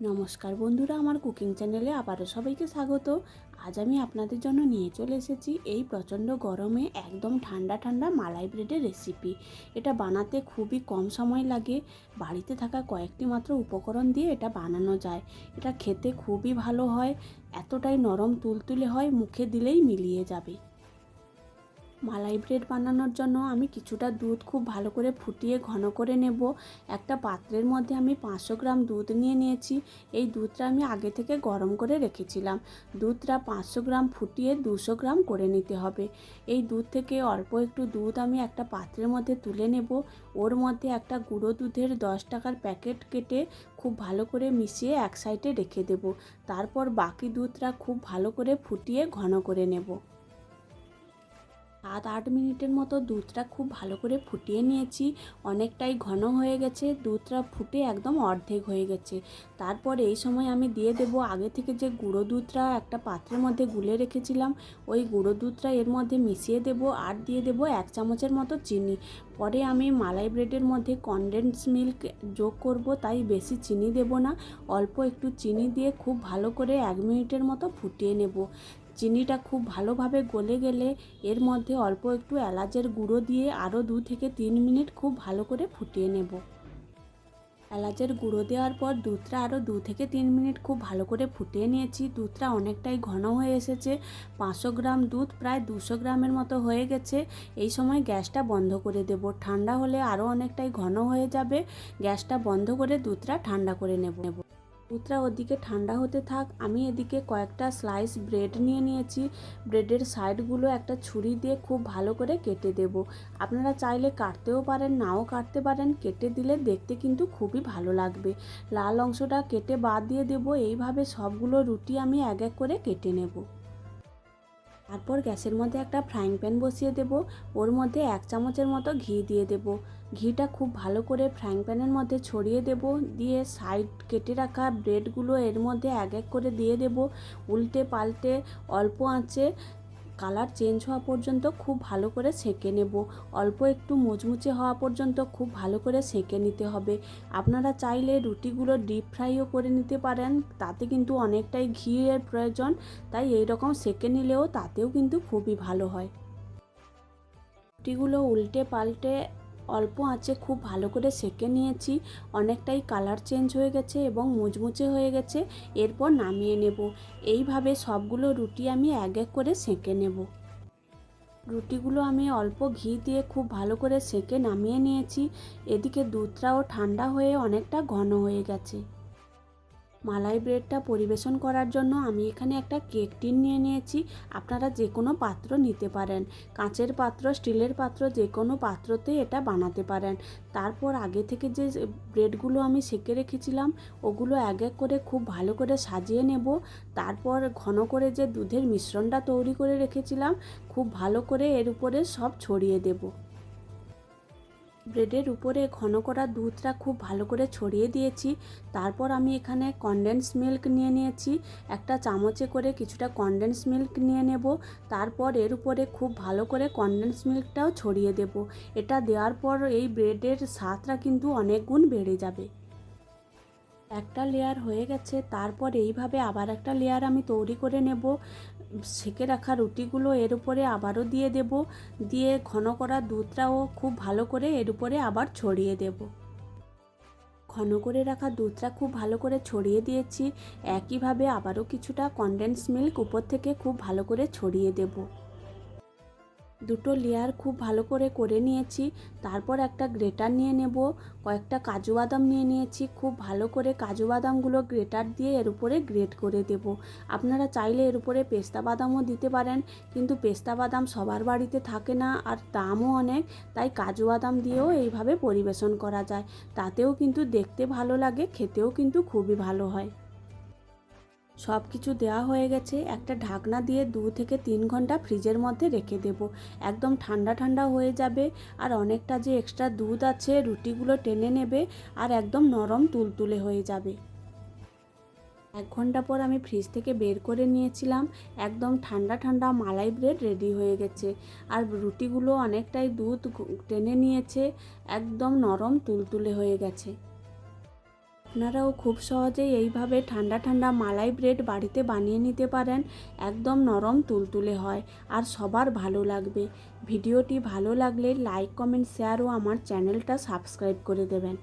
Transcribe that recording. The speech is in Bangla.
নমস্কার বন্ধুরা, আমার কুকিং চ্যানেলে আবারও সবাইকে স্বাগত। আজ আমি আপনাদের জন্য নিয়ে চলে এসেছি এই প্রচণ্ড গরমে একদম ঠান্ডা ঠান্ডা মালাই ব্রেডের রেসিপি এটা বানাতে খুবই কম সময় লাগে, বাড়িতে থাকা কয়েকটি মাত্র উপকরণ দিয়ে এটা বানানো যায়। এটা খেতে খুবই ভালো হয়, এতটাই নরম তুলতুলে হয়, মুখে দিলেই মিলিয়ে যাবে। মালাই ব্রেড বানানোর জন্য আমি কিছুটা দুধ খুব ভালো করে ফুটিয়ে ঘন করে নেব। একটা পাত্রের মধ্যে আমি পাঁচশো গ্রাম দুধ নিয়ে নিয়েছি। এই দুধটা আমি আগে থেকে গরম করে রেখেছিলাম। দুধটা পাঁচশো গ্রাম ফুটিয়ে দুশো গ্রাম করে নিতে হবে। এই দুধ থেকে অল্প একটু দুধ আমি একটা পাত্রের মধ্যে তুলে নেব। ওর মধ্যে একটা গুঁড়ো দুধের দশ টাকার প্যাকেট কেটে খুব ভালো করে মিশিয়ে এক সাইডে রেখে দেব। তারপর বাকি দুধটা খুব ভালো করে ফুটিয়ে ঘন করে নেব। সাত আট মিনিটের মতো দুধটা খুব ভালো করে ফুটিয়ে নিয়েছি। অনেকটাই ঘন হয়ে গেছে, দুধটা ফুটে একদম অর্ধেক হয়ে গেছে। তারপর এই সময় আমি দিয়ে দেব আগে থেকে যে গুঁড়ো দুধটা একটা পাত্রের মধ্যে গুলে রেখেছিলাম, ওই গুঁড়ো দুধটা এর মধ্যে মিশিয়ে দেব আর দিয়ে দেব এক চামচের মতো চিনি। পরে আমি মালাই ব্রেডের মধ্যে কনডেন্স মিল্ক যোগ করব, তাই বেশি চিনি দেব না, অল্প একটু চিনি দিয়ে খুব ভালো করে এক মিনিটের মতো ফুটিয়ে নেব। চিনিটা খুব ভালোভাবে গলে গেলে এর মধ্যে অল্প একটু এলাচের গুঁড়ো দিয়ে আরও দু থেকে তিন মিনিট খুব ভালো করে ফুটিয়ে নেব। এলাচের গুঁড়ো দেওয়ার পর দুধটা আরও দু থেকে তিন মিনিট খুব ভালো করে ফুটিয়ে নিয়েছি। দুধটা অনেকটাই ঘন হয়ে এসেছে। পাঁচশো গ্রাম দুধ প্রায় দুশো গ্রামের মতো হয়ে গেছে। এই সময় গ্যাসটা বন্ধ করে দেব। ঠান্ডা হলে আরও অনেকটাই ঘন হয়ে যাবে। গ্যাসটা বন্ধ করে দুধটা ঠান্ডা করে নেব। নেব দুধটা ওদিকে ঠান্ডা হতে থাক, আমি এদিকে কয়েকটা স্লাইস ব্রেড নিয়ে নিয়েছি। ব্রেডের সাইডগুলো একটা ছুরি দিয়ে খুব ভালো করে কেটে দেব। আপনারা চাইলে কাটতেও পারেন, নাও কাটতে পারেন, কেটে দিলে দেখতে কিন্তু খুবই ভালো লাগবে। লাল অংশটা কেটে বাদ দিয়ে দেব, এইভাবে সবগুলো রুটি আমি এক এক করে কেটে নেব। তারপর গ্যাসের মধ্যে একটা ফ্রাইং প্যান বসিয়ে দেব। ওর মধ্যে এক চামচের মতো ঘি দিয়ে দেব। ঘিটা খুব ভালো করে ফ্রাইং প্যানের মধ্যে ছড়িয়ে দেব। দিয়ে সাইড কেটে রাখা ব্রেডগুলো এর মধ্যে এক এক করে দিয়ে দেব। উল্টে পাল্টে অল্প আঁচে কালার চেঞ্জ হওয়া পর্যন্ত খুব ভালো করে সেঁকে নেব। অল্প একটু মুচমুচে হওয়া পর্যন্ত খুব ভালো করে সেঁকে নিতে হবে। আপনারা চাইলে রুটিগুলো ডিপ ফ্রাইও করে নিতে পারেন, তাতে কিন্তু অনেকটাই ঘিয়ের প্রয়োজন। তাই এই রকম সেঁকে নিলেও তাতেও কিন্তু খুবই ভালো হয়। রুটিগুলো উল্টে পাল্টে অল্প আঁচে খুব ভালো করে সেঁকে নিয়েছি। অনেকটাই কালার চেঞ্জ হয়ে গেছে এবং মুচমুচে হয়ে গেছে। এরপর নামিয়ে নেব। এইভাবে সবগুলো রুটি আমি এক এক করে সেঁকে নেব। রুটিগুলো আমি অল্প ঘি দিয়ে খুব ভালো করে সেঁকে নামিয়ে নিয়েছি। এদিকে দুধটাও ঠান্ডা হয়ে অনেকটা ঘন হয়ে গেছে। মালাই ব্রেডটা পরিবেশন করার জন্য আমি এখানে একটা কেক টিন নিয়ে নিয়েছি। আপনারা যে কোনো পাত্র নিতে পারেন। কাঁচের পাত্র, স্টিলের পাত্র যে কোনো পাত্রতে এটা বানাতে পারেন। তারপর আগে থেকে যে ব্রেডগুলো আমি সেঁকে রেখেছিলাম, ওগুলো এক এক করে খুব ভালো করে সাজিয়ে নেব। তারপর ঘন করে যে দুধের মিশ্রণটা তৈরি করে রেখেছিলাম, খুব ভালো করে এর উপরে সব ছড়িয়ে দেবো। ব্রেডের উপরে ঘন করা দুধটা খুব ভালো করে ছড়িয়ে দিয়েছি। তারপর আমি এখানে কনডেন্স মিল্ক নিয়ে নিয়েছি। একটা চামচে করে কিছুটা কনডেন্স মিল্ক নিয়ে নেব। তারপর এর উপরে খুব ভালো করে কনডেন্স মিল্কটাও ছড়িয়ে দেব। এটা দেওয়ার পর এই ব্রেডের স্বাদটা কিন্তু অনেক গুণ বেড়ে যাবে। একটা লেয়ার হয়ে গেছে, তারপর এইভাবে আবার একটা লেয়ার আমি তৈরি করে নেব। সেকে রাখা রুটিগুলো এর উপরে আবারও দিয়ে দেব। দিয়ে ঘন করা দুধটাও খুব ভালো করে এর উপরে আবার ছড়িয়ে দেব। ঘন করে রাখা দুধটা খুব ভালো করে ছড়িয়ে দিয়েছি। একইভাবে আবারও কিছুটা কনডেন্স মিল্ক উপর থেকে খুব ভালো করে ছড়িয়ে দেবো। দুটো লেয়ার খুব ভালো করে করে নিয়েছি, তারপর একটা গ্রেটার নিয়ে নেব, কয়েকটা কাজু বাদাম নিয়ে নিয়েছি, খুব ভালো করে কাজু বাদামগুলো গ্রেটার দিয়ে এর উপরে গ্রেট করে দেব। আপনারা চাইলে এর উপরে পেস্তা বাদামও দিতে পারেন, কিন্তু পেস্তা বাদাম সবার বাড়িতে থাকে না আর দামও অনেক, তাই কাজু বাদাম দিয়েও এইভাবে পরিবেশন করা যায়। তাতেও কিন্তু দেখতে ভালো লাগে, খেতেও কিন্তু খুবই ভালো হয়। সব কিছু দেওয়া হয়ে গেছে, একটা ঢাকনা দিয়ে দু থেকে তিন ঘণ্টা ফ্রিজের মধ্যে রেখে দেব। একদম ঠান্ডা ঠান্ডা হয়ে যাবে আর অনেকটা যে এক্সট্রা দুধ আছে, রুটিগুলো টেনে নেবে আর একদম নরম তুলতুলে হয়ে যাবে। এক ঘণ্টা পর আমি ফ্রিজ থেকে বের করে নিয়েছিলাম, একদম ঠান্ডা ঠান্ডা মালাই ব্রেড রেডি হয়ে গেছে। আর রুটিগুলো অনেকটাই দুধ টেনে নিয়েছে, একদম নরম তুলতুলে হয়ে গেছে। আপনারাও খুব সহজেই এইভাবে ঠান্ডা ঠান্ডা মালাই ব্রেড বাড়িতে বানিয়ে নিতে পারেন। একদম নরম তুলতুলে হয় আর সবার ভালো লাগবে। ভিডিওটি ভালো লাগলে লাইক, কমেন্ট, শেয়ার ও আমার চ্যানেলটা সাবস্ক্রাইব করে দেবেন।